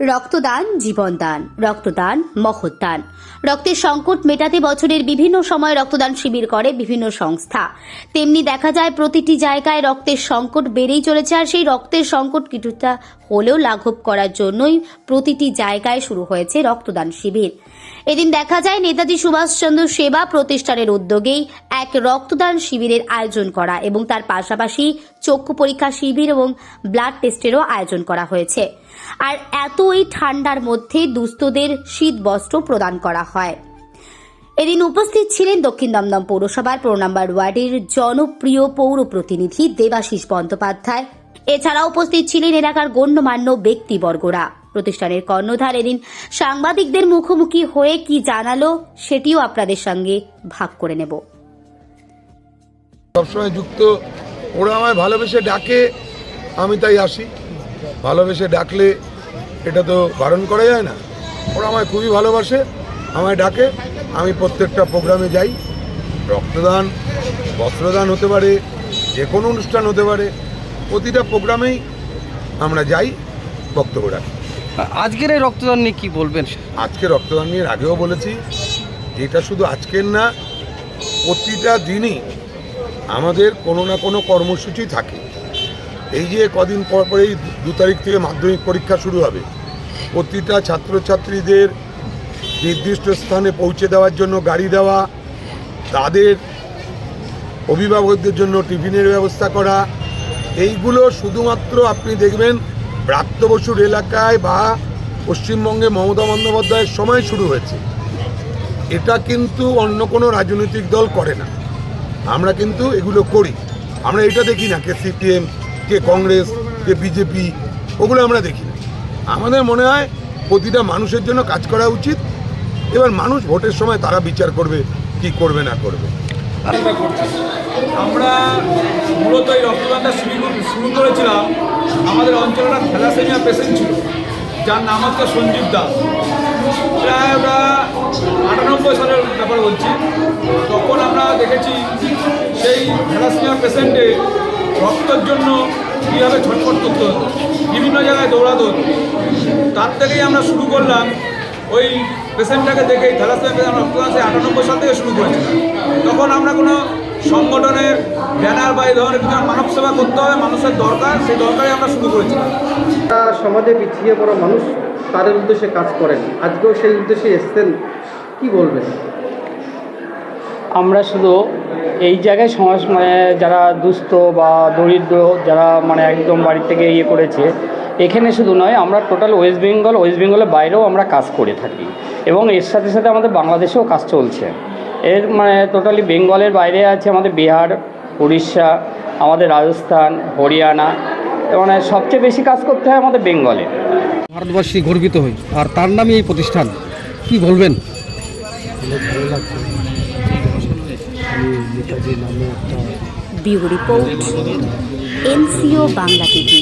রক্তদান, জীবনদান, রক্তদান মহৎদান রক্তের সংকট মেটাতে বছরের বিভিন্ন সময় রক্তদান শিবির করে বিভিন্ন সংস্থা। তেমনি দেখা যায় প্রতিটি জায়গায় রক্তের সংকট বেড়েই চলেছে আর সেই রক্তের সংকট কিছুটা হলেও লাঘব করার জন্যই প্রতিটি জায়গায় শুরু হয়েছে রক্তদান শিবির। এদিন দেখা যায় নেতাজি সুভাষচন্দ্র সেবা প্রতিষ্ঠানের উদ্যোগেই এক রক্তদান শিবিরের আয়োজন করা এবং তার পাশাপাশি চক্ষু পরীক্ষা শিবির এবং ব্লাড টেস্টেরও আয়োজন করা হয়েছে। আর এত ঠান্ডার মধ্যে দুস্থদের শীত বস্ত্র প্রদান করা হয়। এদিন উপস্থিত ছিলেন দক্ষিণ দমদম পৌরসভার পৌর নম্বর ওয়ার্ডের জনপ্রিয় পৌর প্রতিনিধি দেবাশিস বন্দ্যোপাধ্যায়। এছাড়া উপস্থিত ছিলেন এলাকার গণ্যমান্য ব্যক্তিবর্গরা। প্রতিষ্ঠানের কর্ণধার এদিন সাংবাদিকদের মুখোমুখি হয়ে কি জানালো সেটিও আপনাদের সঙ্গে ভাগ করে নেব। সবসময় যুক্ত, ওরা আমায় ভালোবেসে ডাকে, আমি তাই আসি। ভালোবেসে ডাকলে এটা তো বারণ করা যায় না। ওরা আমায় খুবই ভালোবাসে আমায় ডাকে। আমি প্রত্যেকটা প্রোগ্রামে যাই। রক্তদান বস্ত্রদান হতে পারে যে কোনো অনুষ্ঠান হতে পারে প্রতিটা প্রোগ্রামেই আমরা যাই বক্তব্য রাখি। আজকের এই রক্তদান নিয়ে কী বলবেন? আজকে রক্তদান নিয়ে আগেও বলেছি এটা শুধু আজকের না প্রতিটা দিনই আমাদের কোনো না কোনো কর্মসূচি থাকে। এই যে কদিন পর পরেই দু তারিখ থেকে মাধ্যমিক পরীক্ষা শুরু হবে। প্রতিটা ছাত্রছাত্রীদের নির্দিষ্ট স্থানে পৌঁছে দেওয়ার জন্য গাড়ি দেওয়া, তাদের অভিভাবকদের জন্য টিফিনের ব্যবস্থা করা, এইগুলো শুধুমাত্র আপনি দেখবেন ব্রাত্য বসুর এলাকায় বা পশ্চিমবঙ্গে মমতা বন্দ্যোপাধ্যায়ের সময় শুরু হয়েছে। এটা কিন্তু অন্য কোনো রাজনৈতিক দল করে না। আমরা কিন্তু এগুলো করি। আমরা এটা দেখি না, কে সিপিএম কে কংগ্রেস, কে বিজেপি, ওগুলো আমরা দেখি আমাদের মনে হয় প্রতিটা মানুষের জন্য কাজ করা উচিত। এবার মানুষ ভোটের সময় তারা বিচার করবে, কি করবে, না করবে। আমরা মূলত এই রক্তদানটা শুরু করেছিলাম। আমাদের অঞ্চলে একটা থ্যালাসেমিয়া পেশেন্ট ছিল, যার নাম হচ্ছে সঞ্জীব দাস। প্রায় আমরা আটানব্বই সালের ব্যাপার বলছি। তখন আমরা দেখেছি সেই থ্যালাসেমিয়া পেশেন্টে রক্তের জন্য কীভাবে ছটফট করতে হতো? বিভিন্ন জায়গায় দৌড়াতে হতো। তার থেকেই আমরা শুরু করলাম ওই পেশেন্টটাকে দেখেই থ্যালাসেমিয়া আমরা রক্তদান সেই আটানব্বই সাল থেকে শুরু করেছিলাম। তখন আমরা কোনো সংগঠনের ব্যানার বা এই ধরনের কিছু মানব সেবা করতে হবে, মানুষের দরকার, সেই দরকারে আমরা শুরু করেছিলাম। সমাজে পিছিয়ে পড়া মানুষ, তাদের উদ্দেশ্যে কাজ করেন। আজকেও সেই উদ্দেশ্যে এসছেন, কি বলবেন? আমরা শুধু এই জায়গায় সমাজ মানে যারা দুস্থ বা দরিদ্র যারা মানে একদম বাড়ি থেকে ইয়ে করেছে এখানে শুধু নয় আমরা টোটাল ওয়েস্ট বেঙ্গল ওয়েস্ট বেঙ্গলের বাইরেও আমরা কাজ করে থাকি। এবং এর সাথে সাথে আমাদের বাংলাদেশেও কাজ চলছে। এর মানে টোটালি বেঙ্গলের বাইরে আছে আমাদের বিহার উড়িষ্যা আমাদের রাজস্থান হরিয়ানা। মানে সবচেয়ে বেশি কাজ করতে হয় আমাদের বেঙ্গলে ভারতবাসী গর্বিত হই। আর তার নামই এই প্রতিষ্ঠান কি বলবেন? Bureau report NCO Bangla TV